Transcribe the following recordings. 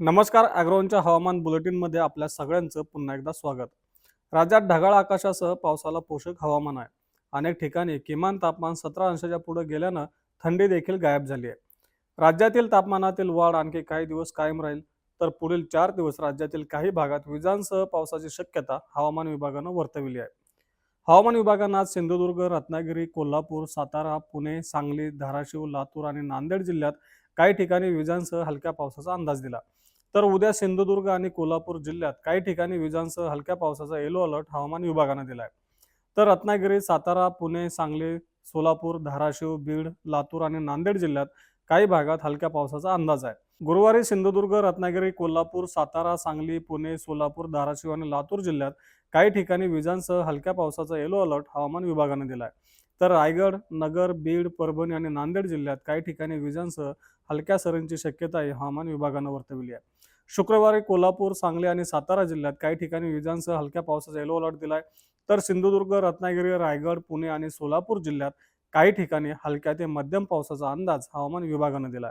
नमस्कार अॅग्रोनच्या हवामान बुलेटिनमध्ये आपल्या सगळ्यांचं पुन्हा एकदा स्वागत. राज्यात ढगाळ आकाशासह पावसाला पोषक हवामान आहे. अनेक ठिकाणी किमान तापमान सतरा अंशाच्या पुढे गेल्यानं थंडी देखील गायब झाली आहे. राज्यातील तापमानातील वाढ आणखी काही दिवस कायम राहील तर पुढील चार दिवस राज्यातील काही भागात विजांसह पावसाची शक्यता हवामान विभागानं वर्तविली आहे. हवामान विभागानं आज सिंधुदुर्ग रत्नागिरी कोल्हापूर सातारा पुणे सांगली धाराशिव लातूर आणि नांदेड जिल्ह्यात काही ठिकाणी विजांसह हलक्या पावसाचा अंदाज दिला. तर उद्या सिंधुदुर्ग आणि कोल्हापूर जिल्ह्यात काही ठिकाणी विजांसह हलक्या पावसाचा येलो अलर्ट हवामान विभागानं दिलाय. तर रत्नागिरी सातारा पुणे सांगली सोलापूर धाराशिव बीड लातूर आणि नांदेड जिल्ह्यात काही भागात हलक्या पावसाचा अंदाज आहे. गुरुवारी सिंधुदुर्ग रत्नागिरी कोल्हापूर सातारा सांगली पुणे सोलापूर धाराशिव आणि लातूर जिल्ह्यात काही ठिकाणी विजांसह हलक्या पावसाचा येलो अलर्ट हवामान विभागाने दिला आहे तर रायगड नगर बीड परभणी आणि नांदेड जिल्ह्यात काही ठिकाणी विजांसह हलक्या सरींची शक्यताही हवामान विभागानं वर्तवली आहे. शुक्रवारी कोल्हापूर सांगली आणि सातारा जिल्ह्यात काही ठिकाणी विजांसह हलक्या पावसाचा येलो अलर्ट दिलाय. तर सिंधुदुर्ग रत्नागिरी रायगड पुणे आणि सोलापूर जिल्ह्यात काही ठिकाणी हलक्या ते मध्यम पावसाचा अंदाज हवामान विभागानं दिलाय.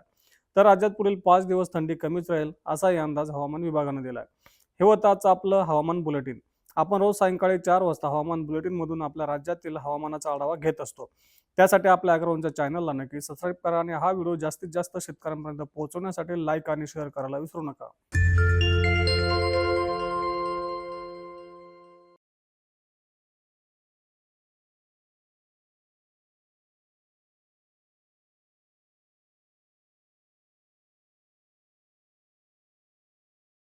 तर राज्यात पुढील पाच दिवस थंडी कमीच राहील असाही अंदाज हवामान विभागानं दिलाय. हे होतं आजचं आपलं हवामान बुलेटिन. आपण रोज सायंकाळी चार वाजता हवामान बुलेटिन मधून आपल्या राज्यातील हवामानाचा आढावा घेत असतो. त्यासाठी आपल्या अग्रवनच्या चॅनलला नक्की सबस्क्राईब करा आणि हा व्हिडिओ जास्तीत जास्त शेतकऱ्यांपर्यंत पोहोचवण्यासाठी लाईक आणि शेअर करायला विसरू नका.